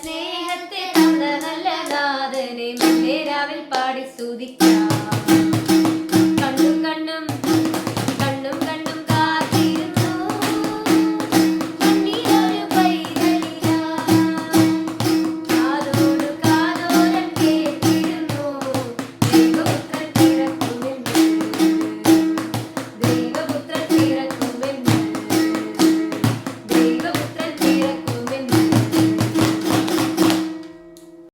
സ്നേഹത്തെ തന്ന നല്ല നാഥനെ മന്ദിരാവിൽ പാടി സ്തുതിക്കാം.